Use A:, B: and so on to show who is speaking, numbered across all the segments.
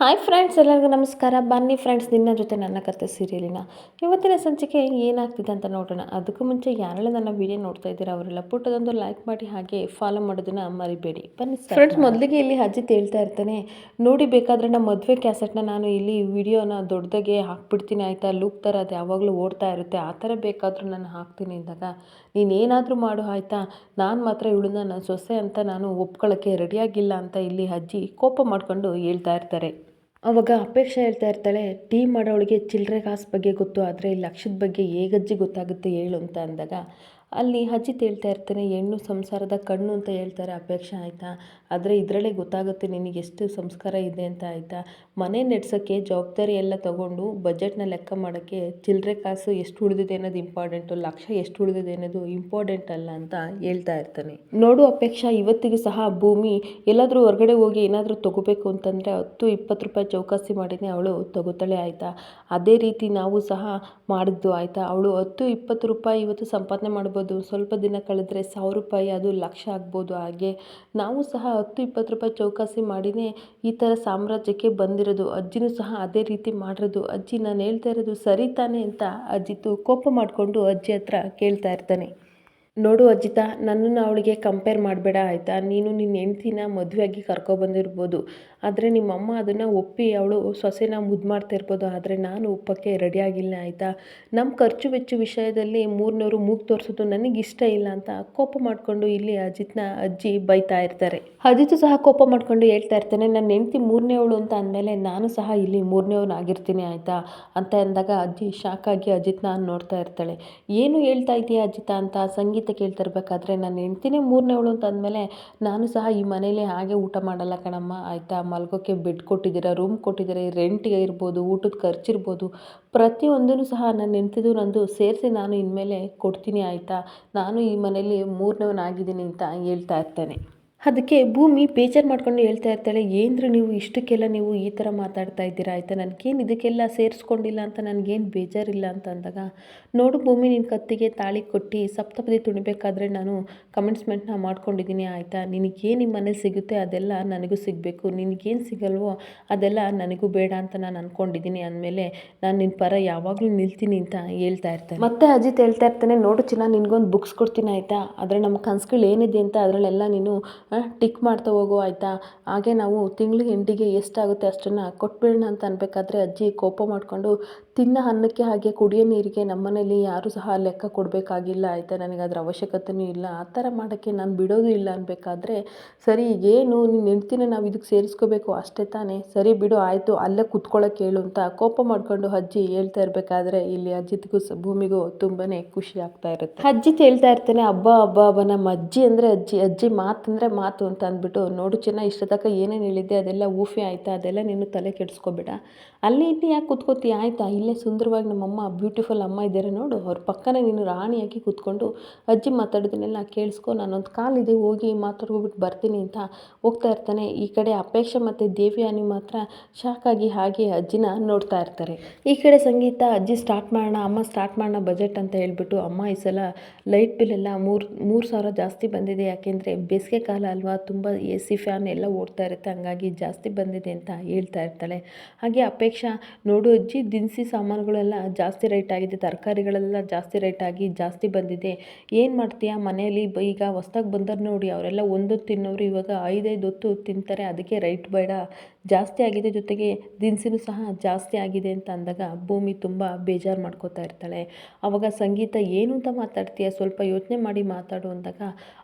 A: Hi friends ಎಲ್ಲರಿಗೂ ನಮಸ್ಕಾರ. ಬನ್ನಿ ಫ್ರೆಂಡ್ಸ್ ನಿನ್ನ ಜೊತೆ ನನ್ನ ಕತೆ ಸೀರಿಯಲಿನ ಇವತ್ತಿನ ಸಂಚಿಕೆ ಏನಾಗ್ತಿದೆ ಅಂತ ನೋಡೋಣ. ಅದಕ್ಕೂ ಮುಂಚೆ ಯಾರೆಲ್ಲ ನನ್ನ ವಿಡಿಯೋ ನೋಡ್ತಾ ಇದ್ದೀರಾ ಅವರೆಲ್ಲ ಪುಟ್ಟದೊಂದು ಲೈಕ್ ಮಾಡಿ ಹಾಗೆ ಫಾಲೋ ಮಾಡೋದನ್ನ ಮರಿಬೇಡಿ. ಬನ್ನಿ ಫ್ರೆಂಡ್ಸ್ ಮೊದಲಿಗೆ ಇಲ್ಲಿ ಅಜ್ಜಿ ಹೇಳ್ತಾ ಇರ್ತಾನೆ ನೋಡಿ ಬೇಕಾದ್ರೆ ನಮ್ಮ ಮದುವೆ ಕ್ಯಾಸೆಟ್ನ ನಾನು ಇಲ್ಲಿ ವಿಡಿಯೋನ ದೊಡ್ಡದಾಗೆ ಹಾಕ್ಬಿಡ್ತೀನಿ ಆಯಿತಾ? ಲುಕ್ ಥರ ಅದು ಯಾವಾಗಲೂ ಓಡ್ತಾ ಇರುತ್ತೆ. ಆ ಥರ ಬೇಕಾದರೂ ನಾನು ಹಾಕ್ತೀನಿ ಅಂದಾಗ ನೀನೇನಾದರೂ ಮಾಡು ಆಯಿತಾ? ನಾನು ಮಾತ್ರ ಇವಳನ್ನ ನನ್ನ ಸೊಸೆ ಅಂತ ನಾನು ಒಪ್ಕೊಳ್ಳೋಕ್ಕೆ ರೆಡಿಯಾಗಿಲ್ಲ ಅಂತ ಇಲ್ಲಿ ಅಜ್ಜಿ ಕೋಪ ಮಾಡಿಕೊಂಡು ಹೇಳ್ತಾ ಇರ್ತಾರೆ. ಅವಾಗ ಅಪೇಕ್ಷೆ ಹೇಳ್ತಾ ಇರ್ತಾಳೆ, ಟೀ ಮಾಡೋಳಿಗೆ ಚಿಲ್ಲರೆ ಕಾಸು ಬಗ್ಗೆ ಗೊತ್ತು, ಆದರೆ ಲಕ್ಷದ ಬಗ್ಗೆ ಹೇಗಜ್ಜಿ ಗೊತ್ತಾಗುತ್ತೆ ಹೇಳು ಅಂತ ಅಂದಾಗ, ಅಲ್ಲಿ ಅಜಿತ್ ಹೇಳ್ತಾ ಇರ್ತಾನೆ, ಹೆಣ್ಣು ಸಂಸಾರದ ಕಣ್ಣು ಅಂತ ಹೇಳ್ತಾರೆ ಅಪೇಕ್ಷೆ, ಆಯಿತಾ? ಆದರೆ ಇದರಲ್ಲೇ ಗೊತ್ತಾಗುತ್ತೆ ನಿನಗೆ ಎಷ್ಟು ಸಂಸ್ಕಾರ ಇದೆ ಅಂತ ಆಯಿತಾ? ಮನೆ ನಡೆಸೋಕ್ಕೆ ಜವಾಬ್ದಾರಿ ಎಲ್ಲ ತಗೊಂಡು ಬಜೆಟ್ನ ಲೆಕ್ಕ ಮಾಡೋಕ್ಕೆ ಚಿಲ್ಲರೆ ಕಾಸು ಎಷ್ಟು ಉಳಿದಿದೆ ಅನ್ನೋದು ಇಂಪಾರ್ಟೆಂಟು ಲಕ್ಷ ಎಷ್ಟು ಉಳಿದಿದೆ ಅನ್ನೋದು ಇಂಪಾರ್ಟೆಂಟ್ ಅಲ್ಲ ಅಂತ ಹೇಳ್ತಾ ಇರ್ತಾನೆ. ನೋಡು ಅಪೇಕ್ಷಾ, ಇವತ್ತಿಗೂ ಸಹ ಭೂಮಿ ಎಲ್ಲಾದರೂ ಹೊರಗಡೆ ಹೋಗಿ ಏನಾದರೂ ತಗೋಬೇಕು ಅಂತಂದರೆ ಹತ್ತು ಇಪ್ಪತ್ತು ರೂಪಾಯಿ ಚೌಕಾಸಿ ಮಾಡಿನೇ ಅವಳು ತಗೋತಾಳೆ ಆಯಿತಾ? ಅದೇ ರೀತಿ ನಾವು ಸಹ ಮಾಡಿದ್ದು ಆಯಿತಾ? ಅವಳು ಹತ್ತು ಇಪ್ಪತ್ತು ರೂಪಾಯಿ ಇವತ್ತು ಸಂಪಾದನೆ ಮಾಡ್ಬೋದು. ಸ್ವಲ್ಪ ದಿನ ಕಳೆದ್ರೆ ಸಾವಿರ ರೂಪಾಯಿ, ಅದು ಲಕ್ಷ ಆಗ್ಬೋದು ಹಾಗೆ. ನಾವು ಸಹ ಹತ್ತು ಇಪ್ಪತ್ತು ರೂಪಾಯಿ ಚೌಕಾಸಿ ಮಾಡಿನೇ ಈ ಥರ ಸಾಮ್ರಾಜ್ಯಕ್ಕೆ ಬಂದಿರೋದು. ಅಜ್ಜಿನೂ ಸಹ ಅದೇ ರೀತಿ ಮಾಡಿರೋದು. ಅಜ್ಜಿ, ನಾನು ಹೇಳ್ತಾ ಇರೋದು ಸರಿ ತಾನೆ ಅಂತ ಅಜ್ಜಿತು ಕೋಪ ಮಾಡಿಕೊಂಡು ಅಜ್ಜಿ ಹತ್ರ ಕೇಳ್ತಾ ಇರ್ತಾನೆ. ನೋಡು ಅಜ್ಜಿತ, ನನ್ನನ್ನು ಅವಳಿಗೆ ಕಂಪೇರ್ ಮಾಡಬೇಡ ಆಯಿತಾ? ನೀನು ನಿನ್ನ ಹೆಂಡ್ತಿನ ಮದುವೆಯಾಗಿ ಕರ್ಕೊಬಂದಿರ್ಬೋದು ಆದರೆ ನಿಮ್ಮಮ್ಮ ಅದನ್ನು ಒಪ್ಪಿ ಅವಳು ಸೊಸೆನ ಮುದ್ದು ಮಾಡ್ತಾ ಇರ್ಬೋದು, ಆದರೆ ನಾನು ಒಪ್ಪೋಕ್ಕೆ ರೆಡಿಯಾಗಿಲ್ಲ ಆಯಿತಾ? ನಮ್ಮ ಖರ್ಚು ವೆಚ್ಚ ವಿಷಯದಲ್ಲಿ ಮೂರನವರು ಮೂಗು ತೋರಿಸೋದು ನನಗೆ ಇಷ್ಟ ಇಲ್ಲ ಅಂತ ಕೋಪ ಮಾಡಿಕೊಂಡು ಇಲ್ಲಿ ಅಜಿತ್ನ ಅಜ್ಜಿ ಬೈತಾ ಇರ್ತಾರೆ. ಅಜಿತ್ ಸಹ ಕೋಪ ಮಾಡಿಕೊಂಡು ಹೇಳ್ತಾ ಇರ್ತಾನೆ ನನ್ನ ಹೆಂಡ್ತಿ ಮೂರನೇವಳು ಅಂತ ಅಂದಮೇಲೆ ನಾನು ಸಹ ಇಲ್ಲಿ ಮೂರನೇವನಾಗಿರ್ತೀನಿ ಆಯಿತಾ? ಅಂತ ಅಂದಾಗ ಅಜ್ಜಿ ಶಾಕಾಗಿ ಅಜಿತ್ನ ನೋಡ್ತಾ ಇರ್ತಾಳೆ. ಏನು ಹೇಳ್ತಾ ಇದೆಯಾ ಅಜಿತ? ಅಂತ ಸಂಗೀತ ಕೇಳ್ತಾ ಇರಬೇಕಾದ್ರೆ ನನ್ನ ಹೆಂಡ್ತಿನೇ ಮೂರನೇವಳು ಅಂತ ಅಂದಮೇಲೆ ನಾನು ಸಹ ಈ ಮನೇಲಿ ಹಾಗೆ ಊಟ ಮಾಡಲ್ಲ ಕಣಮ್ಮ, ಆಯಿತಾ? ಮಲ್ಗೋಕ್ಕೆ ಬೆಡ್ ಕೊಟ್ಟಿದ್ದೀರಾ ರೂಮ್ ಕೊಟ್ಟಿದ್ದೀರಾ ರೆಂಟ್ಗೆ ಇರ್ಬೋದು, ಊಟದ ಖರ್ಚಿರ್ಬೋದು ಪ್ರತಿಯೊಂದೂ ಸಹ ನನ್ನ ಹೆಂಡ್ತಿದು ನಂದು ಸೇರಿಸಿ ನಾನು ಇನ್ಮೇಲೆ ಕೊಡ್ತೀನಿ ಆಯಿತಾ? ನಾನು ಈ ಮನೇಲಿ ಮೂರನೇವನಾಗಿದ್ದೀನಿ ಅಂತ ಹೇಳ್ತಾ ಇರ್ತೇನೆ. ಅದಕ್ಕೆ ಭೂಮಿ ಬೇಜಾರು ಮಾಡ್ಕೊಂಡು ಹೇಳ್ತಾ ಇರ್ತಾಳೆ ಏನ್ರಿ ನೀವು ಇಷ್ಟಕ್ಕೆಲ್ಲ ನೀವು ಈ ಥರ ಮಾತಾಡ್ತಾ ಇದ್ದೀರಾ ಆಯಿತಾ? ನನಗೇನು ಇದಕ್ಕೆಲ್ಲ ಸೇರಿಸ್ಕೊಂಡಿಲ್ಲ ಅಂತ, ನನಗೇನು ಬೇಜಾರಿಲ್ಲ ಅಂತ ಅಂದಾಗ, ನೋಡು ಭೂಮಿ ನಿನ್ನ ಕತ್ತಿಗೆ ತಾಳಿ ಕೊಟ್ಟು ಸಪ್ತಪದಿ ತುಣಿಬೇಕಾದ್ರೆ ನಾನು ಕಮೆಂಟ್ಸ್ಮೆಂಟ್ನ ಮಾಡ್ಕೊಂಡಿದ್ದೀನಿ ಆಯಿತಾ? ನಿನಗೇನು ನಿಮ್ಮ ಮನೇಲಿ ಸಿಗುತ್ತೆ? ಅದೆಲ್ಲ ನನಗೂ ಸಿಗಬೇಕು. ನಿನಗೇನು ಸಿಗಲ್ವೋ? ಅದೆಲ್ಲ ನನಗೂ ಬೇಡ ಅಂತ ನಾನು ಅಂದ್ಕೊಂಡಿದ್ದೀನಿ ಅಂದಮೇಲೆ ನಾನು ನಿನ್ನ ಪರ ಯಾವಾಗಲೂ ನಿಲ್ತೀನಿ ಅಂತ ಹೇಳ್ತಾ ಇರ್ತಾನೆ ಮತ್ತೆ ಅಜಿತ್ ಹೇಳ್ತಾ ಇರ್ತಾನೆ, ನೋಡು ಚಿನ್ನ, ನಿನಗೊಂದು ಬುಕ್ಸ್ ಕೊಡ್ತೀನಿ ಆಯಿತಾ? ಆದರೆ ನಮ್ಮ ಕನಸುಗಳು ಏನಿದೆ ಅಂತ ಅದರಲ್ಲೆಲ್ಲ ನೀನು ಟಿಕ್ ಮಾಡ್ತಾ ಹೋಗು ಆಯಿತಾ? ಹಾಗೆ ನಾವು ತಿಂಗಳು ಎಂಡಿಗೆ ಎಷ್ಟಾಗುತ್ತೆ ಅಷ್ಟನ್ನು ಕೊಟ್ಬಿಡೋಣ ಅಂತ ಅನ್ಬೇಕಾದ್ರೆ ಅಜ್ಜಿ ಕೋಪ ಮಾಡಿಕೊಂಡು ತಿನ್ನೋ ಅನ್ನಕ್ಕೆ ಹಾಗೆ ಕುಡಿಯೋ ನೀರಿಗೆ ನಮ್ಮನೇಲಿ ಯಾರೂ ಸಹ ಲೆಕ್ಕ ಕೊಡಬೇಕಾಗಿಲ್ಲ. ಆಯಿತಾ? ನನಗೆ ಅದರ ಅವಶ್ಯಕತೆಯೂ ಇಲ್ಲ. ಆ ಥರ ಮಾಡೋಕ್ಕೆ ನಾನು ಬಿಡೋದು ಇಲ್ಲ ಅನ್ಬೇಕಾದ್ರೆ, ಸರಿ, ಏನು ನಿನ್ನ ಹೆಂಡ್ತಿನ ನಾವು ಇದಕ್ಕೆ ಸೇರಿಸ್ಕೋಬೇಕು? ಅಷ್ಟೇ ತಾನೇ. ಸರಿ ಬಿಡು, ಆಯಿತು, ಅಲ್ಲೇ ಕುತ್ಕೊಳ್ಳೋಕೆ ಹೇಳು ಅಂತ ಕೋಪ ಮಾಡಿಕೊಂಡು ಅಜ್ಜಿ ಹೇಳ್ತಾ ಇರಬೇಕಾದ್ರೆ, ಇಲ್ಲಿ ಅಜ್ಜಿತ್ಗೂ ಸ, ಭೂಮಿಗೂ ತುಂಬಾ ಖುಷಿ ಆಗ್ತಾ ಇರುತ್ತೆ. ಅಜ್ಜಿ ಹೇಳ್ತಾ ಇರ್ತಾನೆ ಹಬ್ಬ ಹಬ್ಬ ಹಬ್ಬ ನಮ್ಮ ಅಜ್ಜಿ ಅಂದರೆ ಅಜ್ಜಿ ಅಜ್ಜಿ ಮಾತಂದರೆ ಮಾತು ಅಂತ ಅಂದ್ಬಿಟ್ಟು, ನೋಡು ಚೆನ್ನ, ಇಷ್ಟ ಏನೇನು ಹೇಳಿದ್ದೆ ಅದೆಲ್ಲ ಊಫಿ ಆಯಿತಾ? ಅದೆಲ್ಲ ನೀನು ತಲೆ ಕೆಡಿಸ್ಕೊಬೇಡ. ಅಲ್ಲಿ ಇಲ್ಲಿ ಯಾಕೆ ಕೂತ್ಕೋತಿ? ಆಯಿತಾ? ಇಲ್ಲೇ ಸುಂದರವಾಗಿ ನಮ್ಮಮ್ಮ ಬ್ಯೂಟಿಫುಲ್ ಅಮ್ಮ ಇದ್ದಾರೆ ನೋಡು. ಅವ್ರ ಪಕ್ಕನೇ ನೀನು ರಾಣಿಯಾಗಿ ಕೂತ್ಕೊಂಡು ಅಜ್ಜಿ ಮಾತಾಡೋದನ್ನೆಲ್ಲ ಕೇಳಿಸ್ಕೊ, ನಾನೊಂದು ಕಾಲಿದೆ ಹೋಗಿ ಮಾತಾಡ್ಕೊಬಿಟ್ಟು ಬರ್ತೀನಿ ಅಂತ ಹೋಗ್ತಾ ಇರ್ತಾನೆ. ಈ ಕಡೆ ಅಪೇಕ್ಷೆ ಮತ್ತು ದೇವಿಯಾನಿ ಮಾತ್ರ ಶಾಕಾಗಿ ಹಾಗೆ ಅಜ್ಜಿನ ನೋಡ್ತಾ ಇರ್ತಾರೆ. ಈ ಕಡೆ ಸಂಗೀತ, ಅಜ್ಜಿ ಸ್ಟಾರ್ಟ್ ಮಾಡೋಣ, ಅಮ್ಮ ಸ್ಟಾರ್ಟ್ ಮಾಡೋಣ ಬಜೆಟ್ ಅಂತ ಹೇಳ್ಬಿಟ್ಟು ಅಮ್ಮ ಈ ಸಲ ಲೈಟ್ ಬಿಲ್ ಎಲ್ಲ ಮೂರು ಮೂರು ಸಾವಿರ ಜಾಸ್ತಿ ಬಂದಿದೆ. ಯಾಕೆಂದರೆ ಬೇಸಿಗೆ ಕಾಲ ಅಲ್ವಾ, ತುಂಬ ಎ ಸಿ ಫ್ಯಾನ್ ಎಲ್ಲ ಓಡ್ತಾ ಇರುತ್ತೆ. ಹಂಗಾಗಿ ಜಾಸ್ತಿ ಬಂದಿದೆ ಅಂತ ಹೇಳ್ತಾ ಇರ್ತಾಳೆ. ಹಾಗೆ ಅಪೇಕ್ಷಾ, ನೋಡು ಅಜ್ಜಿ ದಿನಸಿ ಸಾಮಾನುಗಳೆಲ್ಲ ಜಾಸ್ತಿ ರೇಟ್ ಆಗಿದೆ, ತರಕಾರಿಗಳೆಲ್ಲ ಜಾಸ್ತಿ ರೇಟ್ ಆಗಿ ಜಾಸ್ತಿ ಬಂದಿದೆ. ಏನು ಮಾಡ್ತೀಯಾ? ಮನೆಯಲ್ಲಿ ಈಗ ಹೊಸ್ದಾಗಿ ಬಂದವ್ರು ನೋಡಿ, ಅವರೆಲ್ಲ ಒಂದೊತ್ತು ತಿನ್ನೋರು ಇವಾಗ ಐದೈದು ಹೊತ್ತು ತಿಂತಾರೆ, ಅದಕ್ಕೆ ರೈಟ್ ಬೇಡ. ಜಾಸ್ತಿ ಆಗಿದೆ ಜೊತೆಗೆ ದಿನಸಿನೂ ಸಹ ಜಾಸ್ತಿ ಆಗಿದೆ ಅಂತ ಅಂದಾಗ ಭೂಮಿ ತುಂಬ ಬೇಜಾರು ಮಾಡ್ಕೋತಾ ಇರ್ತಾಳೆ. ಆವಾಗ ಸಂಗೀತ ಏನು ಅಂತ ಮಾತಾಡ್ತೀಯ? ಸ್ವಲ್ಪ ಯೋಚನೆ ಮಾಡಿ ಮಾತಾಡು ಅಂದಾಗ,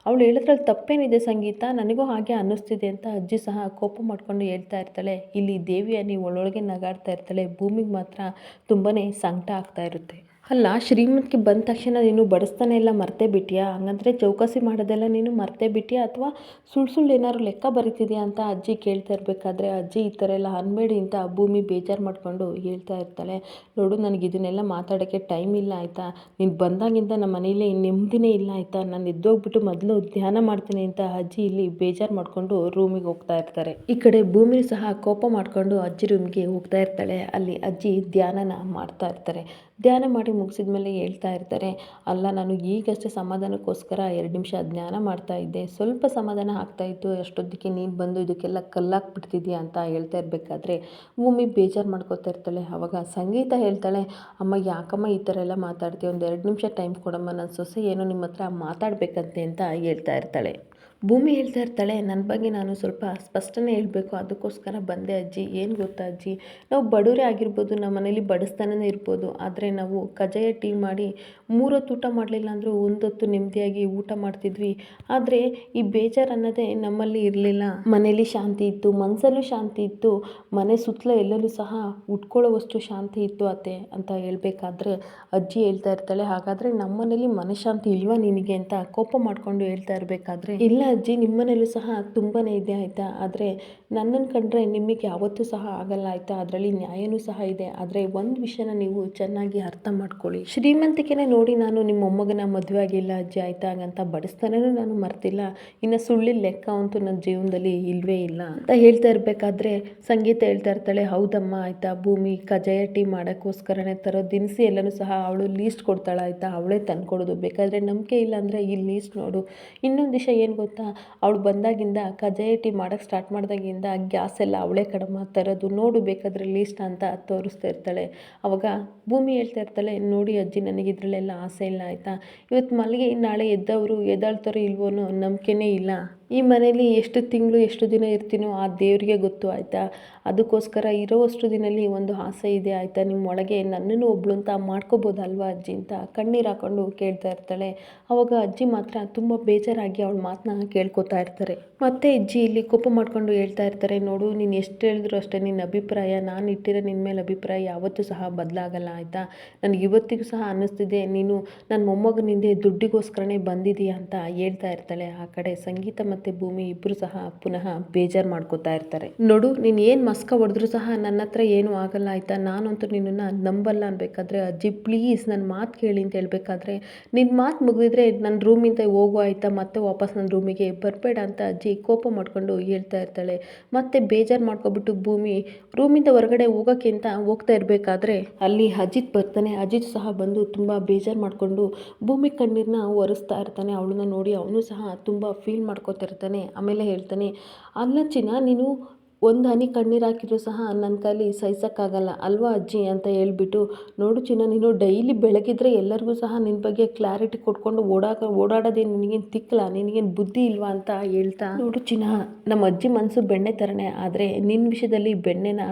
A: ಅವಳು ಹೇಳೋದ್ರಲ್ಲಿ ತಪ್ಪೇನಿದೆ ಸಂಗೀತ? ನನಗೂ ಹಾಗೆ ಅನ್ನಿಸ್ತಿದೆ ಅಂತ ಅಜ್ಜಿ ಸಹ ಕೋಪ ಮಾಡಿಕೊಂಡು ಹೇಳ್ತಾ ಇರ್ತಾಳೆ. ಇಲ್ಲಿ ದೇವಿಯ ಒಳೊಳಗೆ ನಗಾಡ್ತಾ ಇರ್ತಾಳೆ. ಭೂಮಿಗೆ ಮಾತ್ರ ತುಂಬಾ ಸಂಕಟ ಆಗ್ತಾ ಇರುತ್ತೆ. ಅಲ್ಲ, ಶ್ರೀಮಂತಿಗೆ ಬಂದ ತಕ್ಷಣ ನೀನು ಬಡಿಸ್ತಾನೆ ಇಲ್ಲ, ಮರ್ತೇ ಬಿಟ್ಟಿಯಾ ಹಂಗಂದ್ರೆ ಚೌಕಾಸಿ ಮಾಡೋದೆಲ್ಲ ನೀನು ಮರ್ತೇ ಬಿಟ್ಟಿಯಾ ಅಥವಾ ಸುಳ್ಳು ಸುಳ್ಳು ಏನಾದ್ರು ಲೆಕ್ಕ ಬರಿತಿದ್ಯಾ ಅಂತ ಅಜ್ಜಿ ಕೇಳ್ತಾ ಇರಬೇಕಾದ್ರೆ ಅಜ್ಜಿ ಈ ಥರ ಎಲ್ಲ ಅನ್ಬೇಡಿ ಅಂತ ಭೂಮಿ ಬೇಜಾರು ಮಾಡಿಕೊಂಡು ಹೇಳ್ತಾ ಇರ್ತಾಳೆ. ನೋಡು, ನನಗೆ ಇದನ್ನೆಲ್ಲ ಮಾತಾಡೋಕ್ಕೆ ಟೈಮ್ ಇಲ್ಲ ಆಯಿತಾ? ನೀನು ಬಂದಾಗಿಂದ ನಮ್ಮ ಮನೇಲಿ ನೆಮ್ಮದಿನೇ ಇಲ್ಲ ಆಯಿತಾ? ನಾನು ಎದ್ದೋಗ್ಬಿಟ್ಟು ಮೊದಲು ಧ್ಯಾನ ಮಾಡ್ತೀನಿ ಅಂತ ಅಜ್ಜಿ ಇಲ್ಲಿ ಬೇಜಾರು ಮಾಡಿಕೊಂಡು ರೂಮಿಗೆ ಹೋಗ್ತಾ ಇರ್ತಾರೆ. ಈ ಕಡೆ ಭೂಮಿ ಸಹ ಕೋಪ ಮಾಡಿಕೊಂಡು ಅಜ್ಜಿ ರೂಮ್ಗೆ ಹೋಗ್ತಾ ಇರ್ತಾಳೆ. ಅಲ್ಲಿ ಅಜ್ಜಿ ಧ್ಯಾನನ ಮಾಡ್ತಾ ಇರ್ತಾರೆ. ಧ್ಯಾನ ಮಾಡಿ ಮುಗಿಸಿದ ಮೇಲೆ ಹೇಳ್ತಾ ಇರ್ತಾರೆ, ಅಲ್ಲ, ನಾನು ಈಗಷ್ಟೇ ಸಮಾಧಾನಕ್ಕೋಸ್ಕರ ಎರಡು ನಿಮಿಷ ಧ್ಯಾನ ಮಾಡ್ತಾ ಇದ್ದೆ. ಸ್ವಲ್ಪ ಸಮಾಧಾನ ಆಗ್ತಾ ಇತ್ತು, ಅಷ್ಟೊತ್ತಿಗೆ ನೀನು ಬಂದು ಇದಕ್ಕೆಲ್ಲ ಕಲ್ಲಾಕ್ಬಿಡ್ತಿದ್ಯಾ ಅಂತ ಹೇಳ್ತಾ ಇರಬೇಕಾದ್ರೆ ಭೂಮಿ ಬೇಜಾರು ಮಾಡ್ಕೋತಾ ಇರ್ತಾಳೆ. ಅವಾಗ ಸಂಗೀತ ಹೇಳ್ತಾಳೆ, ಅಮ್ಮ, ಯಾಕಮ್ಮ ಈ ಥರ ಎಲ್ಲ ಮಾತಾಡ್ತೀವಿ ಒಂದು ಎರಡು ನಿಮಿಷ ಟೈಮ್ ಕೊಡಮ್ಮ. ನನ್ನ ಸೊಸೆ ಏನೋ ನಿಮ್ಮ ಹತ್ರ ಮಾತಾಡಬೇಕಂತೆ ಅಂತ ಹೇಳ್ತಾ ಇರ್ತಾಳೆ. ಭೂಮಿ ಹೇಳ್ತಾ ಇರ್ತಾಳೆ ನನ್ನ ಬಗ್ಗೆ ನಾನು ಸ್ವಲ್ಪ ಸ್ಪಷ್ಟನೆ ಹೇಳಬೇಕು. ಅದಕ್ಕೋಸ್ಕರ ಬಂದೆ ಅಜ್ಜಿ. ಏನು ಗೊತ್ತಾ ಅಜ್ಜಿ? ನಾವು ಬಡವರೇ ಆಗಿರ್ಬೋದು, ನಮ್ಮ ಮನೇಲಿ ಬಡಿಸ್ತಾನೇ ಇರ್ಬೋದು. ಆದರೆ ನಾವು ಕಜ್ಜಾಯ ಟೀ ಮಾಡಿ ಮೂರೊತ್ತು ಊಟ ಮಾಡಲಿಲ್ಲ ಅಂದರೂ ಒಂದೊತ್ತು ನೆಮ್ಮದಿಯಾಗಿ ಊಟ ಮಾಡ್ತಿದ್ವಿ. ಆದರೆ ಈ ಬೇಜಾರು ಅನ್ನೋದೇ ನಮ್ಮಲ್ಲಿ ಇರಲಿಲ್ಲ. ಮನೇಲಿ ಶಾಂತಿ ಇತ್ತು ಮನಸ್ಸಲ್ಲೂ ಶಾಂತಿ ಇತ್ತು, ಮನೆ ಸುತ್ತಲೂ ಎಲ್ಲರೂ ಸಹ ಉಟ್ಕೊಳ್ಳೋವಷ್ಟು ಶಾಂತಿ ಇತ್ತು ಅತ್ತೆ ಅಂತ ಹೇಳಬೇಕಾದ್ರೆ ಅಜ್ಜಿ ಹೇಳ್ತಾ ಇರ್ತಾಳೆ. ಹಾಗಾದರೆ ನಮ್ಮ ಮನೇಲಿ ಮನಃಶಾಂತಿ ಇಲ್ವಾ ನಿನಗೆ ಅಂತ ಕೋಪ ಮಾಡಿಕೊಂಡು ಹೇಳ್ತಾ ಇರಬೇಕಾದ್ರೆ? ಇಲ್ಲ ಅಜ್ಜಿ ನಿಮ್ಮನೇಲೂ ಸಹ ತುಂಬಾ ಇದೆ ಆಯಿತಾ? ಆದರೆ ನನ್ನನ್ನು ಕಂಡ್ರೆ ನಿಮಗೆ ಯಾವತ್ತೂ ಸಹ ಆಗಲ್ಲ ಆಯಿತಾ? ಅದರಲ್ಲಿ ನ್ಯಾಯನೂ ಸಹ ಇದೆ. ಆದರೆ ಒಂದು ವಿಷಯನ ನೀವು ಚೆನ್ನಾಗಿ ಅರ್ಥ ಮಾಡ್ಕೊಳ್ಳಿ. ಶ್ರೀಮಂತಿಕೆನೇ ನೋಡಿ ನಾನು ನಿಮ್ಮ ಮೊಮ್ಮಗನ ಮದುವೆ ಆಗಿಲ್ಲ ಅಜ್ಜಿ ಆಯಿತಾ? ಹಾಗಂತ ಬಡಿಸ್ತಾನೇನೂ ನಾನು ಮರ್ತಿಲ್ಲ. ಇನ್ನು ಸುಳ್ಳಿನ ಲೆಕ್ಕ ಅಂತೂ ನನ್ನ ಜೀವನದಲ್ಲಿ ಇಲ್ಲವೇ ಇಲ್ಲ ಅಂತ ಹೇಳ್ತಾ ಇರಬೇಕಾದ್ರೆ ಸಂಗೀತ ಹೇಳ್ತಾ ಇರ್ತಾಳೆ. ಹೌದಮ್ಮ ಆಯಿತಾ? ಭೂಮಿ ಕಜಾಯ ಟೀ ಮಾಡೋಕ್ಕೋಸ್ಕರನೇ ತರೋ ದಿನಸಿ ಎಲ್ಲನೂ ಸಹ ಅವಳು ಲೀಸ್ಟ್ ಕೊಡ್ತಾಳೆ ಆಯಿತಾ? ಅವಳೇ ತಂದ್ಕೊಡೋದು. ಬೇಕಾದರೆ ನಂಬಿಕೆ ಇಲ್ಲ ಅಂದರೆ ಈ ಲೀಸ್ಟ್ ನೋಡು. ಇನ್ನೊಂದು ವಿಷಯ ಏನು ಗೊತ್ತಾ? ಅವಳು ಬಂದಾಗಿಂದ ಕಜಾಯ ಟೀ ಮಾಡೋಕ್ಕೆ ಸ್ಟಾರ್ಟ್ ಮಾಡಿದಾಗಿಂದ ಗ್ಯಾಸ್ ಎಲ್ಲ ಅವಳೇ ಕಡಿಮೆ ತರೋದು ನೋಡು ಬೇಕಾದ್ರೆ ಲೀಸ್ಟ್ ಅಂತ ತೋರಿಸ್ತಾ ಇರ್ತಾಳೆ. ಅವಾಗ ಭೂಮಿ ಹೇಳ್ತಾ ಇರ್ತಾಳೆ, ನೋಡಿ ಅಜ್ಜಿ, ನನಗೆ ಇದರಲ್ಲೆಲ್ಲ ಆಸೆ ಇಲ್ಲ, ಆಯಿತಾ? ಇವತ್ತು ಮಲ್ಲಿಗೆ ನಾಳೆ ಎದ್ದವರು ಎದ್ದಾಳ್ತಾರೋ ಇಲ್ವೋ ನಂಬಿಕೆನೇ ಇಲ್ಲ. ಈ ಮನೆಯಲ್ಲಿ ಎಷ್ಟು ತಿಂಗಳು, ಎಷ್ಟು ದಿನ ಇರ್ತೀನೋ ಆ ದೇವರಿಗೆ ಗೊತ್ತು ಆಯಿತಾ? ಅದಕ್ಕೋಸ್ಕರ ಇರೋವಷ್ಟು ದಿನಲ್ಲಿ ಒಂದು ಆಸೆ ಇದೆ ಆಯಿತಾ? ನಿಮ್ಮ ಒಳಗೆ ನನ್ನನ್ನು ಒಬ್ಳು ಅಂತ ಮಾಡ್ಕೋಬೋದಲ್ವಾ ಅಜ್ಜಿ ಅಂತ ಕಣ್ಣೀರು ಹಾಕೊಂಡು ಕೇಳ್ತಾ ಇರ್ತಾಳೆ. ಅವಾಗ ಅಜ್ಜಿ ಮಾತ್ರ ತುಂಬ ಬೇಜಾರಾಗಿ ಅವಳ ಮಾತನ್ನ ಕೇಳ್ಕೊತಾ ಇರ್ತಾರೆ. ಮತ್ತೆ ಅಜ್ಜಿ ಇಲ್ಲಿ ಕೋಪ ಮಾಡ್ಕೊಂಡು ಹೇಳ್ತಾ ಇರ್ತಾರೆ, ನೋಡು, ನೀನು ಎಷ್ಟು ಹೇಳಿದ್ರು ಅಷ್ಟೇ ನಿನ್ನ ಅಭಿಪ್ರಾಯ, ನಾನು ಇಟ್ಟಿರೋ ನಿನ್ನ ಮೇಲೆ ಅಭಿಪ್ರಾಯ ಯಾವತ್ತೂ ಸಹ ಬದಲಾಗಲ್ಲ, ಆಯಿತಾ? ನನಗೆ ಇವತ್ತಿಗೂ ಸಹ ಅನ್ನಿಸ್ತಿದೆ, ನೀನು ನನ್ನ ಮೊಮ್ಮಗನಿಂದೆ ದುಡ್ಡಿಗೋಸ್ಕರನೇ ಬಂದಿದೀಯಾ ಅಂತ ಹೇಳ್ತಾ ಇರ್ತಾಳೆ ಆ ಕಡೆ. ಸಂಗೀತ ಮತ್ತು ಭೂಮಿ ಇಬ್ಬರು ಸಹ ಪುನಃ ಬೇಜಾರು ಮಾಡ್ಕೋತಾ ಇರ್ತಾರೆ. ನೋಡು, ನೀನು ಏನು ಮಸ್ಕ ಹೊಡೆದ್ರು ಸಹ ನನ್ನ ಹತ್ರ ಏನೂ ಆಗಲ್ಲ, ಆಯಿತಾ? ನಾನಂತೂ ನಿನ್ನನ್ನು ನಂಬಲ್ಲ ಅನ್ಬೇಕಾದ್ರೆ, ಅಜ್ಜಿ ಪ್ಲೀಸ್ ನನ್ನ ಮಾತು ಕೇಳಿ ಅಂತ ಹೇಳ್ಬೇಕಾದ್ರೆ ನಿನ್ನ ಮಾತು ಮುಗಿದ್ರೆ ನನ್ನ ರೂಮಿಂದ ಹೋಗು, ಆಯಿತಾ? ಮತ್ತೆ ವಾಪಸ್ ನನ್ನ ರೂಮಿಗೆ ಬರಬೇಡ ಅಂತ ಅಜ್ಜಿ ಕೋಪ ಮಾಡ್ಕೊಂಡು ಹೇಳ್ತಾ ಇರ್ತಾಳೆ. ಮತ್ತೆ ಬೇಜಾರು ಮಾಡ್ಕೊಬಿಟ್ಟು ಭೂಮಿ ರೂಮಿಂದ ಹೊರಗಡೆ ಹೋಗೋಕ್ಕಿಂತ ಹೋಗ್ತಾ ಇರಬೇಕಾದ್ರೆ ಅಲ್ಲಿ ಅಜಿತ್ ಬರ್ತಾನೆ. ಅಜಿತ್ ಸಹ ಬಂದು ತುಂಬ ಬೇಜಾರು ಮಾಡಿಕೊಂಡು ಭೂಮಿ ಕಣ್ಣೀರನ್ನ ಒರೆಸ್ತಾ ಇರ್ತಾನೆ. ಅವಳನ್ನ ನೋಡಿ ಅವನು ಸಹ ತುಂಬ ಫೀಲ್ ಮಾಡ್ಕೊತಿರ್ತಾನೆ ಆಮೇಲೆ ಹೇಳ್ತಾನೆ, ಅಲ್ಲ ಚಿನ್ನ, ನೀನು ಒಂದು ಹನಿ ಕಣ್ಣೀರು ಹಾಕಿದ್ರು ಸಹ ನನ್ನ ಕೈಲಿ ಸಹಿಸೋಕ್ಕಾಗಲ್ಲ. ಅಲ್ವಾ ಅಜ್ಜಿ? ಅಂತ ಹೇಳ್ಬಿಟ್ಟು, ನೋಡು ಚಿನ್ನ, ನೀನು ಡೈಲಿ ಬೆಳಗಿದ್ರೆ ಎಲ್ಲರಿಗೂ ಸಹ ನಿನ್ನ ಬಗ್ಗೆ ಕ್ಲಾರಿಟಿ ಕೊಟ್ಕೊಂಡು ಓಡಾಕ ಓಡಾಡೋದೇ ನಿನಗೇನು ತಿಕ್ಕಲ್ಲ, ನಿನಗೇನು ಬುದ್ಧಿ ಇಲ್ವಾ ಅಂತ ಹೇಳ್ತಾ. ನೋಡು ಚಿನ್ನ ನಮ್ಮ ಅಜ್ಜಿ ಮನಸ್ಸು ಬೆಣ್ಣೆ ಥರನೇ ಆದರೆ ನಿನ್ನ ವಿಷಯದಲ್ಲಿ ಬೆಣ್ಣೆನ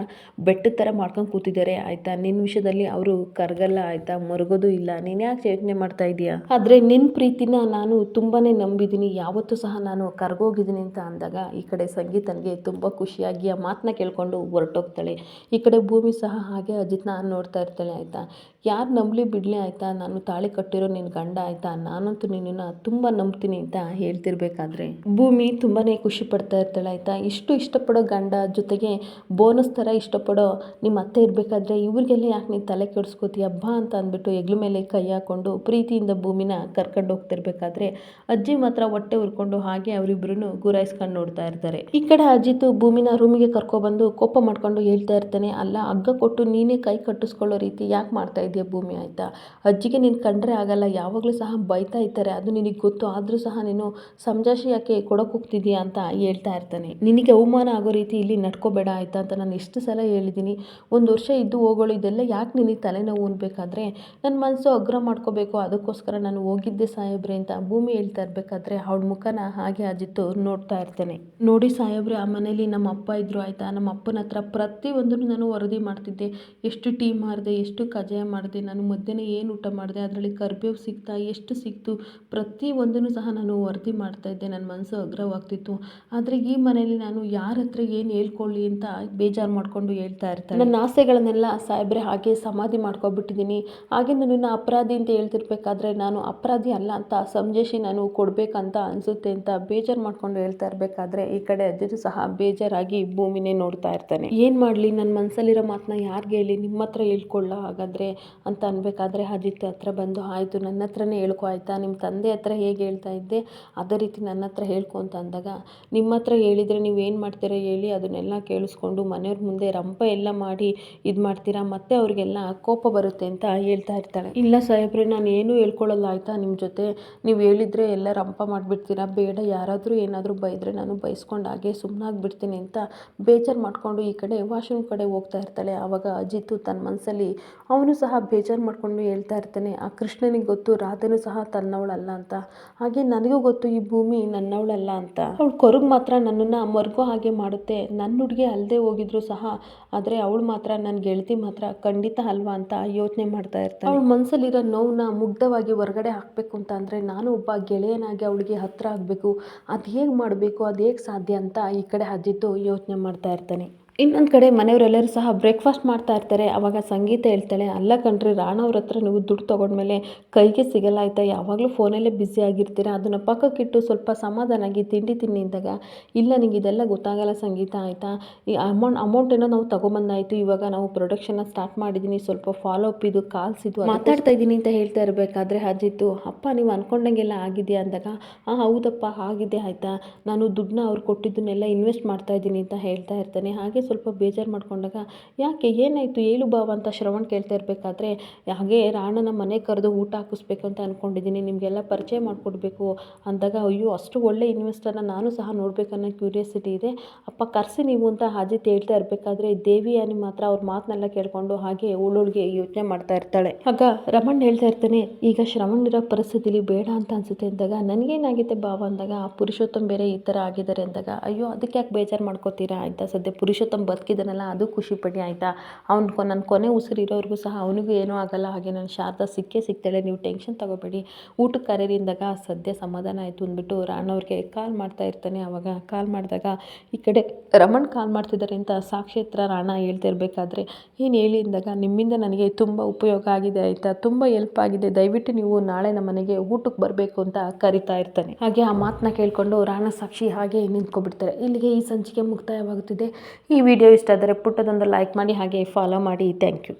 A: ಬೆಟ್ಟದ ಥರ ಮಾಡ್ಕೊಂಡು ಕೂತಿದ್ದಾರೆ, ಆಯಿತಾ? ನಿನ್ನ ವಿಷಯದಲ್ಲಿ ಅವರು ಕರಗಲ್ಲ, ಆಯಿತಾ? ಮರುಗೋದು ಇಲ್ಲ. ನೀನು ಯಾಕೆ ಯೋಚನೆ ಮಾಡ್ತಾ ಇದೀಯಾ ಆದರೆ ನಿನ್ನ ಪ್ರೀತಿನ ನಾನು ತುಂಬಾ ನಂಬಿದ್ದೀನಿ. ಯಾವತ್ತೂ ಸಹ ನಾನು ಕರ್ಗೋಗಿದ್ದೀನಿ ಅಂತ ಅಂದಾಗ ಈ ಕಡೆ ಸಂಗೀತನಿಗೆ ತುಂಬ ಖುಷಿಯಾಗಿ ಆ ಮಾತನ್ನ ಕೇಳಿಕೊಂಡು ಹೊರಟೋಗ್ತಾಳೆ. ಈ ಕಡೆ ಭೂಮಿ ಸಹ ಹಾಗೆ ಅಜಿತನ್ನ ನೋಡ್ತಾ ಇರ್ತಾಳೆ ಆಯಿತಾ? ಯಾರು ನಂಬಲಿ ಬಿಡಲಿ ಆಯಿತಾ? ನಾನು ತಾಳಿ ಕಟ್ಟಿರೋ ನಿನ್ನ ಗಂಡ ಆಯಿತಾ? ನಾನಂತೂ ನಿನ್ನನ್ನು ತುಂಬ ನಂಬ್ತೀನಿ ಅಂತ ಹೇಳ್ತಿರ್ಬೇಕಾದ್ರೆ. ಭೂಮಿ ತುಂಬಾ ಖುಷಿ ಪಡ್ತಾ ಇರ್ತಾಳೆ ಆಯಿತಾ? ಇಷ್ಟು ಇಷ್ಟಪಡೋ ಗಂಡ ಜೊತೆಗೆ ಬೋನಸ್ ಥರ ಇಷ್ಟಪಡೋ ನಿಮ್ಮ ಅತ್ತೆ ಇರಬೇಕಾದ್ರೆ ಇವ್ರಿಗೆಲ್ಲ ಯಾಕೆ ನೀನು ತಲೆ ಕೆಡಿಸ್ಕೋತೀಯ? ಹಬ್ಬ ಅಂತ ಅಂದ್ಬಿಟ್ಟು ಹೆಗ್ಲ ಮೇಲೆ ಕೈ ಹಾಕ್ಕೊಂಡು ಪ್ರೀತಿಯಿಂದ ಭೂಮಿನ ಕರ್ಕೊಂಡು ಹೋಗ್ತಿರ್ಬೇಕಾದ್ರೆ ಅಜ್ಜಿ ಮಾತ್ರ ಹೊಟ್ಟೆ ಉರ್ಕೊಂಡು ಹಾಗೆ ಅವರಿಬ್ಬರೂ ಗುರಾಯಿಸ್ಕೊಂಡು ನೋಡ್ತಾ ಇರ್ತಾರೆ. ಈ ಕಡೆ ಅಜ್ಜಿತು ಭೂಮಿನ ರೂಮಿಗೆ ಕರ್ಕೊಬಂದು ಕೋಪ ಮಾಡ್ಕೊಂಡು ಹೇಳ್ತಾ ಇರ್ತಾನೆ. ಅಲ್ಲ, ಹಗ್ಗ ಕೊಟ್ಟು ನೀನೇ ಕೈ ಕಟ್ಟಿಸ್ಕೊಳ್ಳೋ ರೀತಿ ಯಾಕೆ ಮಾಡ್ತಾ ಇದೆಯಾ ಭೂಮಿ ಆಯಿತಾ? ಅಜ್ಜಿಗೆ ನೀನು ಕಂಡ್ರೆ ಆಗಲ್ಲ, ಯಾವಾಗಲೂ ಸಹ ಬೈತಾ ಇರ್ತಾರೆ. ಅದು ನಿನಗೆ ಗೊತ್ತು. ಆದರೂ ಸಹ ನೀನು ಸಂಜಾಶಿ ಯಾಕೆ ಕೊಡೋಕೆ ಹೋಗ್ತಿದ್ದೀಯಾ ಅಂತ ಹೇಳ್ತಾ ಇರ್ತಾನೆ. ನಿನಗೆ ಅವಮಾನ ಆಗೋ ರೀತಿ ಇಲ್ಲಿ ನಡ್ಕೋಬೇಡ ಆಯಿತಾ ಅಂತ ನಾನು ಎಷ್ಟು ಸಲ ಹೇಳಿದ್ದೀನಿ ಒಂದು ವರ್ಷ ಇದ್ದು ಹೋಗೋಳು, ಇದೆಲ್ಲ ಯಾಕೆ ನಿನಗೆ ತಲೆನೋವು ಅನ್ಬೇಕಾದ್ರೆ ನನ್ನ ಮನಸ್ಸು ಅಗ್ರ ಮಾಡ್ಕೋಬೇಕು. ಅದಕ್ಕೋಸ್ಕರ ನಾನು ಹೋಗಿದ್ದೆ ಸಾಹೇಬ್ರೆ ಅಂತ ಭೂಮಿ ಹೇಳ್ತಾ ಇರಬೇಕಾದ್ರೆ ಅವಳ ಮುಖನ ಹಾಗೆ ಅಜಿತ್ತು ನೋಡ್ತಾ ಇರ್ತಾನೆ. ನೋಡಿ ಸಾಹೇಬ್ರೆ, ಆ ಮನೇಲಿ ನಮ್ಮ ಅಪ್ಪ ಇದ್ರು ಆಯ್ತಾ? ನಮ್ಮ ಅಪ್ಪನ ಹತ್ರ ಪ್ರತಿಯೊಂದನ್ನು ನಾನು ವರದಿ ಮಾಡ್ತಿದ್ದೆ. ಎಷ್ಟು ಟೀ ಮಾಡಿದೆ, ಎಷ್ಟು ಕಜಾಯ ಮಾಡಿದೆ? ನಾನು ಮಧ್ಯಾಹ್ನ ಏನು ಊಟ ಮಾಡಿದೆ ಅದರಲ್ಲಿ ಕರ್ಬೇವು ಸಿಕ್ತಾ ಎಷ್ಟು ಸಿಕ್ತು ಪ್ರತಿಯೊಂದನ್ನು ಸಹ ನಾನು ವರದಿ ಮಾಡ್ತಾ ಇದ್ದೆ ನನ್ನ ಮನಸ್ಸು ಅಗ್ರವಾಗ್ತಿತ್ತು. ಆದರೆ ಈ ಮನೆಯಲ್ಲಿ ನಾನು ಯಾರ ಹತ್ರ ಏನು ಹೇಳ್ಕೊಳ್ಳಿ ಅಂತ ಬೇಜಾರು ಮಾಡಿಕೊಂಡು ಹೇಳ್ತಾ ಇರ್ತಾರೆ ನನ್ನ ಆಸೆಗಳನ್ನೆಲ್ಲ ಸಾಹೇಬ್ರೆ ಹಾಗೆ ಸಮಾಧಿ ಮಾಡ್ಕೊಬಿಟ್ಟಿದ್ದೀನಿ. ಹಾಗೆ ನನ್ನನ್ನು ಅಪರಾಧಿ ಅಂತ ಹೇಳ್ತಿರ್ಬೇಕಾದ್ರೆ ನಾನು ಅಪರಾಧಿ ಅಲ್ಲ ಅಂತ ಸಂಜೇಶಿ ನಾನು ಕೊಡಬೇಕಂತ ಅನಿಸುತ್ತೆ ಅಂತ ಬೇಜಾರು ಮಾಡ್ಕೊಂಡು ಹೇಳ್ತಾ ಇರಬೇಕಾದ್ರೆ ಈ ಕಡೆ ಅಜ್ಜಿದು ಸಹ ಬೇಜಾರಾಗಿ ಭೂಮಿನೇ ನೋಡ್ತಾ ಇರ್ತಾನೆ. ಏನು ಮಾಡಲಿ ನನ್ನ ಮನಸ್ಸಲ್ಲಿರೋ ಮಾತನ್ನ ಯಾರಿಗೆ ಹೇಳಿ ನಿಮ್ಮ ಹತ್ರ ಹೇಳ್ಕೊಳ್ಳ ಹಾಗಾದರೆ ಅಂತ ಅನ್ಬೇಕಾದ್ರೆ ಅಜಿತ್ ಹತ್ರ ಬಂದು, ಆಯಿತು, ನನ್ನ ಹತ್ರನೇ ಹೇಳ್ಕೊ ಆಯಿತಾ? ನಿಮ್ಮ ತಂದೆ ಹತ್ರ ಹೇಗೆ ಹೇಳ್ತಾ ಇದ್ದೆ? ಅದೇ ರೀತಿ ನನ್ನ ಹತ್ರ ಹೇಳ್ಕೊ ಅಂತ ಅಂದಾಗ, ನಿಮ್ಮ ಹತ್ರ ಹೇಳಿದರೆ ನೀವು ಏನು ಮಾಡ್ತೀರಾ ಹೇಳಿ, ಅದನ್ನೆಲ್ಲ ಕೇಳಿಸ್ಕೊಂಡು ಮನೆಯವ್ರ ಮುಂದೆ ರಂಪ ಎಲ್ಲ ಮಾಡಿ ಇದು ಮಾಡ್ತೀರಾ? ಮತ್ತೆ ಅವ್ರಿಗೆಲ್ಲ ಕೋಪ ಬರುತ್ತೆ ಅಂತ ಹೇಳ್ತಾ ಇರ್ತಾಳೆ. ಇಲ್ಲ ಸಾಹೇಬ್ರೆ, ನಾನು ಏನೂ ಹೇಳ್ಕೊಳ್ಳಲ್ಲ ಆಯಿತಾ ನಿಮ್ಮ ಜೊತೆ? ನೀವು ಹೇಳಿದರೆ ಎಲ್ಲ ರಂಪ ಮಾಡಿಬಿಡ್ತೀರಾ? ಬೇಡ, ಯಾರಾದರೂ ಏನಾದರೂ ಬೈದರೆ ನಾನು ಬೈಸ್ಕೊಂಡು ಹಾಗೆ ಸುಮ್ಮನಾಗ್ಬಿಡ್ತೀನಿ ಅಂತ ಬೇಜಾರು ಮಾಡಿಕೊಂಡು ಈ ಕಡೆ ವಾಶ್ರೂಮ್ ಕಡೆ ಹೋಗ್ತಾ ಇರ್ತಾಳೆ. ಆವಾಗ ಅಜಿತ್ತು ತನ್ನ ಮನಸ್ಸಲ್ಲಿ ಅವನು ಸಹ ಬೇಜಾರು ಮಾಡಿಕೊಂಡು ಹೇಳ್ತಾ ಇರ್ತಾನೆ. ಆ ಕೃಷ್ಣನಿಗೆ ಗೊತ್ತು ರಾಧೆನೂ ಸಹ ತನ್ನವಳಲ್ಲ ಅಂತ. ಹಾಗೆ ನನಗೂ ಗೊತ್ತು ಈ ಭೂಮಿ ನನ್ನವಳಲ್ಲ ಅಂತ. ಅವಳು ಕೊರಗು ಮಾತ್ರ ನನ್ನನ್ನು ಮರ್ಗೋ ಹಾಗೆ ಮಾಡುತ್ತೆ. ನನ್ನ ಹುಡುಗಿ ಅಲ್ಲದೆ ಹೋಗಿದ್ರು ಸಹ, ಆದರೆ ಅವಳು ಮಾತ್ರ ನನ್ನ ಗೆಳತಿ ಮಾತ್ರ ಖಂಡಿತ ಅಲ್ವಾ ಅಂತ ಯೋಚನೆ ಮಾಡ್ತಾ ಇರ್ತಾನೆ ಅವಳು ಮನಸ್ಸಲ್ಲಿರೋ ನೋವನ್ನ ಮುಗ್ಧವಾಗಿ ಹೊರಗಡೆ ಹಾಕಬೇಕು ಅಂತ ಅಂದರೆ ನಾನು ಒಬ್ಬ ಗೆಳೆಯನಾಗಿ ಅವಳಿಗೆ ಹತ್ತಿರ ಆಗಬೇಕು. ಅದು ಹೇಗೆ ಮಾಡಬೇಕು, ಅದು ಹೇಗೆ ಸಾಧ್ಯ ಅಂತ ಈ ಕಡೆ ಅಜ್ಜಿದ್ದು ಯೋಚನೆ ಮಾಡ್ತಾ ಇರ್ತಾನೆ. ಇನ್ನೊಂದು ಕಡೆ ಮನೆಯವರೆಲ್ಲರೂ ಸಹ ಬ್ರೇಕ್ಫಾಸ್ಟ್ ಮಾಡ್ತಾ ಇರ್ತಾರೆ. ಅವಾಗ ಸಂಗೀತ ಹೇಳ್ತಾಳೆ, ಅಲ್ಲ ಕಣ್ರಿ ರಾಣವ್ರ ಹತ್ರ ನೀವು ದುಡ್ಡು ತೊಗೊಂಡ್ಮೇಲೆ ಕೈಗೆ ಸಿಗಲ್ಲ ಆಯಿತಾ? ಯಾವಾಗಲೂ ಫೋನಲ್ಲೇ ಬ್ಯುಸಿ ಆಗಿರ್ತೀರ? ಅದನ್ನು ಪಕ್ಕಕ್ಕಿಟ್ಟು ಸ್ವಲ್ಪ ಸಮಾಧಾನಾಗಿ ತಿಂಡಿ ತಿನ್ನಿ ಇಲ್ಲ ನಿಂಗೆ ಇದೆಲ್ಲ ಗೊತ್ತಾಗಲ್ಲ ಸಂಗೀತ, ಆಯಿತಾ? ಈ ಅಮೌಂಟ್ ಅಮೌಂಟ್ ಏನೋ ನಾವು ತೊಗೊಂಬಂದಾಯಿತು. ಇವಾಗ ನಾವು ಪ್ರೊಡಕ್ಷನ್ನ ಸ್ಟಾರ್ಟ್ ಮಾಡಿದ್ದೀನಿ ಸ್ವಲ್ಪ ಫಾಲೋ ಅಪ್ ಇದು ಕಾಲ್ಸ್ ಇದು ಮಾತಾಡ್ತಾ ಇದ್ದೀನಿ ಅಂತ ಹೇಳ್ತಾ ಇರಬೇಕಾದ್ರೆ ಅಜಿತ್ತು, ಅಪ್ಪ, ನೀವು ಅಂದ್ಕೊಂಡಂಗೆಲ್ಲ ಆಗಿದೆಯಾ? ಅಂದಾಗ ಹಾಂ ಹೌದಪ್ಪ, ಆಗಿದೆ, ಆಯಿತಾ? ನಾನು ದುಡ್ಡನ್ನ ಅವ್ರು ಕೊಟ್ಟಿದ್ದನ್ನೆಲ್ಲ ಇನ್ವೆಸ್ಟ್ ಮಾಡ್ತಾ ಇದ್ದೀನಿ ಅಂತ ಹೇಳ್ತಾ ಇರ್ತಾನೆ. ಹಾಗೆ ಸ್ವಲ್ಪ ಬೇಜಾರು ಮಾಡ್ಕೊಂಡಾಗ, ಯಾಕೆ ಏನಾಯಿತು? ಏಳು ಬಾವ ಅಂತ ಶ್ರವಣ್ ಕೇಳ್ತಾ ಇರಬೇಕಾದ್ರೆ, ಹಾಗೆ ರಾಣನ ಮನೆ ಕರೆದು ಊಟ ಹಾಕಿಸ್ಬೇಕು ಅಂತ ಅಂದ್ಕೊಂಡಿದ್ದೀನಿ ನಿಮಗೆಲ್ಲ ಪರಿಚಯ ಮಾಡಿಕೊಡ್ಬೇಕು. ಅಂದಾಗ, ಅಯ್ಯೋ, ಅಷ್ಟು ಒಳ್ಳೆ ಇನ್ವೆಸ್ಟರ್ನ ನಾನು ಸಹ ನೋಡಬೇಕನ್ನೋ ಕ್ಯೂರಿಯಾಸಿಟಿ ಇದೆ. ಅಪ್ಪ, ಕರೆಸಿ ನೀವು ಅಂತ ಅಜಿತ್ ಹೇಳ್ತಾ ಇರಬೇಕಾದ್ರೆ ದೇವಿ ಅನಿ ಮಾತ್ರ ಅವ್ರ ಮಾತನ್ನೆಲ್ಲ ಕೇಳಿಕೊಂಡು ಹಾಗೆ ಉಳುಳಿಗೆ ಯೋಚನೆ ಮಾಡ್ತಾ ಇರ್ತಾಳೆ. ಆಗ ರಮಣ್ ಹೇಳ್ತಾ ಇರ್ತಾನೆ, ಈಗ ಶ್ರವಣ್ ಇರೋ ಪರಿಸ್ಥಿತಿಲಿ ಬೇಡ ಅಂತ ಅನ್ಸುತ್ತೆ ಅಂದಾಗ, ನನಗೇನಾಗಿದೆ ಭಾವ ಅಂದಾಗ ಪುರುಷೋತ್ತಮ್ ಬೇರೆ ಈ ಥರ ಆಗಿದ್ದಾರೆ ಅಂದಾಗ, ಅಯ್ಯೋ, ಅದಕ್ಕೆ ಯಾಕೆ ಬೇಜಾರು ಮಾಡ್ಕೋತೀರಾ? ಅಂತ ಸದ್ಯ ಪುರುಷೋತ್ತಮ್ ಬದುಕಿದ್ದಾನಲ್ಲ ಅದು ಖುಷಿ ಪಡಿ, ಆಯಿತಾ? ಅವ್ನು ಕೊ ನನ್ನ ಕೊನೆ ಉಸಿರು ಇರೋವರೆಗೂ ಸಹ ಅವನಿಗೂ ಏನೂ ಆಗಲ್ಲ, ಹಾಗೆ ನನ್ನ ಶಾರದಾ ಸಿಕ್ಕೇ ಸಿಗ್ತಾಳೆ, ನೀವು ಟೆನ್ಷನ್ ತಗೋಬೇಡಿ. ಊಟಕ್ಕೆ ಕರೀರಿ ಸದ್ಯ ಸಮಾಧಾನ ಆಯಿತು ಅಂದ್ಬಿಟ್ಟು ರಾಣವ್ರಿಗೆ ಕಾಲ್ ಮಾಡ್ತಾ ಇರ್ತಾನೆ. ಆವಾಗ ಕಾಲ್ ಮಾಡಿದಾಗ, ಈ ಕಡೆ ರಮಣ್ ಕಾಲ್ ಮಾಡ್ತಿದ್ದಾರೆ ಅಂತ ಸಾಕ್ಷಿ ಹತ್ರ ರಾಣ ಹೇಳ್ತಾ ಇರಬೇಕಾದ್ರೆ ಏನು ಹೇಳಿ ಅಂದಾಗ, ನಿಮ್ಮಿಂದ ನನಗೆ ತುಂಬ ಉಪಯೋಗ ಆಗಿದೆ, ಆಯಿತಾ? ತುಂಬ ಹೆಲ್ಪ್ ಆಗಿದೆ. ದಯವಿಟ್ಟು ನೀವು ನಾಳೆ ನಮ್ಮ ಮನೆಗೆ ಊಟಕ್ಕೆ ಬರಬೇಕು ಅಂತ ಕರಿತಾ ಇರ್ತಾನೆ. ಹಾಗೆ ಆ ಮಾತನ್ನ ಕೇಳಿಕೊಂಡು ರಾಣ ಸಾಕ್ಷಿ ಹಾಗೆ ನಿಂತ್ಕೊಬಿಡ್ತಾರೆ. ಇಲ್ಲಿಗೆ ಈ ಸಂಚಿಕೆ ಮುಕ್ತಾಯವಾಗುತ್ತಿದೆ. ಈ ವಿಡಿಯೋ ಇಷ್ಟ ಆದರೆ ಪುಟ್ಟದೊಂದು ಲೈಕ್ ಮಾಡಿ ಹಾಗೆ ಫಾಲೋ ಮಾಡಿ. Thank you